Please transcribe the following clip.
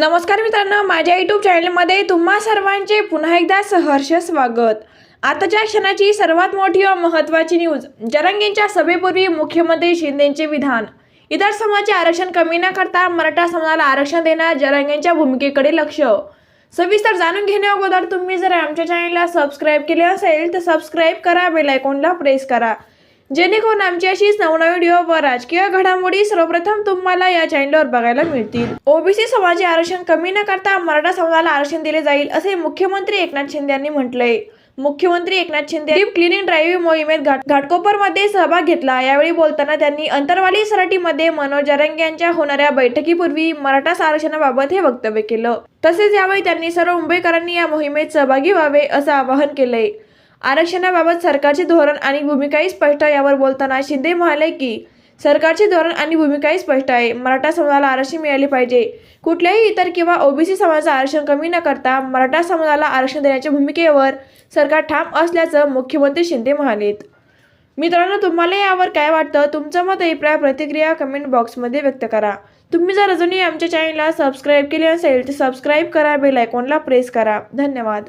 नमस्कार मित्रांनो माझ्या यूट्यूब चॅनलमध्ये तुम्हा सर्वांचे पुन्हा एकदा सहर्ष स्वागत. आताच्या क्षणाची सर्वात मोठी व महत्त्वाची न्यूज जरंगेंच्या सभेपूर्वी मुख्यमंत्री शिंदेचे विधान. इतर समाजाचे आरक्षण कमी न करता मराठा समाजाला आरक्षण देणार जरंगेंच्या भूमिकेकडे लक्ष. सविस्तर जाणून घेण्या अगोदर तुम्ही जर आमच्या चॅनलला सबस्क्राईब केले असेल तर सबस्क्राईब करा बेलायकॉनला प्रेस करा. जेणेकरून आमची अशीच नवनवी व्हिडिओ व राजकीय घडामोडी सर्वप्रथम तुम्हाला या चॅनलवर बघायला मिळतील. ओबीसी समाजाचे आरक्षण कमी न करता मराठा समाजाला आरक्षण दिले जाईल असे मुख्यमंत्री एकनाथ शिंदे यांनी म्हटलंय. मुख्यमंत्री Eknath Shinde deep cleaning drive मोहिमेत घाट घाटकोपरमध्ये सहभाग घेतला. यावेळी बोलताना त्यांनी अंतरवाली सराटीमध्ये मनोज जरंगे यांच्या होणाऱ्या बैठकीपूर्वी मराठा आरक्षणाबाबत हे वक्तव्य केलं. तसेच यावेळी त्यांनी सर्व मुंबईकरांनी या मोहिमेत सहभागी व्हावे असं आवाहन केलंय. आरक्षणाबाबत सरकारचे धोरण आणि भूमिकाही स्पष्ट यावर बोलताना शिंदे म्हणाले की सरकारचे धोरण आणि भूमिकाही स्पष्ट आहे. मराठा समाजाला आरक्षण मिळाले पाहिजे. कुठल्याही इतर किंवा ओबीसी समाजाचं आरक्षण कमी न करता मराठा समाजाला आरक्षण देण्याच्या भूमिकेवर सरकार ठाम असल्याचं मुख्यमंत्री शिंदे म्हणालेत. मित्रांनो तुम्हाला यावर काय वाटतं? तुमचं मत अभिप्राय प्रतिक्रिया कमेंट बॉक्समध्ये व्यक्त करा. तुम्ही जर अजूनही आमच्या चॅनलला सबस्क्राईब केले असेल तर सबस्क्राईब करा बेल आयकॉनला प्रेस करा. धन्यवाद.